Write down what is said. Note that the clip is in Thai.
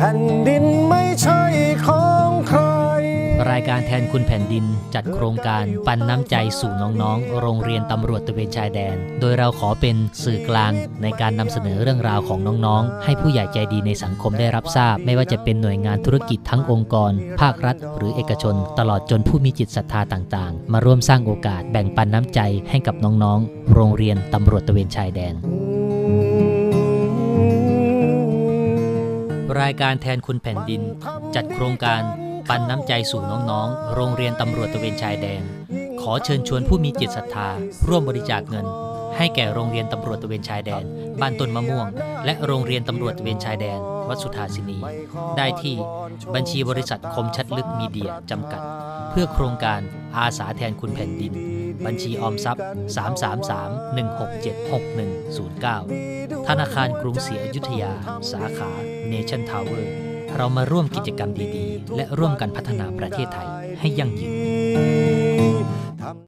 แผ่นดินไม่ใช่ของใคร รายการแทนคุณแผ่นดินจัดโครงการปันน้ำใจสู่น้องๆ โรงเรียนตำรวจตระเวนชายแดน โดยเราขอเป็นสื่อกลางในการนำเสนอเรื่องราวของน้องๆ ให้ผู้ใหญ่ใจดีในสังคมได้รับทราบ ไม่ว่าจะเป็นหน่วยงานธุรกิจทั้งองค์กร ภาครัฐ หรือเอกชน ตลอดจนผู้มีจิตศรัทธาต่างๆ มาร่วมสร้างโอกาสแบ่งปันน้ำใจให้กับน้องๆ โรงเรียนตำรวจตระเวนชายแดน รายการแทนคุณแผ่นดิน จัดโครงการปันน้ำใจสู่น้องๆ โรงเรียนตำรวจตะเวนชายแดน ขอเชิญชวนผู้มีจิตศรัทธา ร่วมบริจาคเงิน ให้แก่โรงเรียนตำรวจตะเวนชายแดน บ้านต้นมะม่วง และโรงเรียนตำรวจตะเวนชายแดน วัดสุทาสินี ได้ที่บัญชีบริษัทคมชัดลึกมีเดียจำกัด เพื่อโครงการอาสาแทนคุณแผ่นดิน บัญชีออมทรัพย์ 333-167-6109 ธนาคารกรุงศรีอยุธยา สาขาเนชั่นทาวเวอร์เรามาร่วมกิจกรรมดีๆ และร่วมกันพัฒนาประเทศไทยให้ยั่งยืน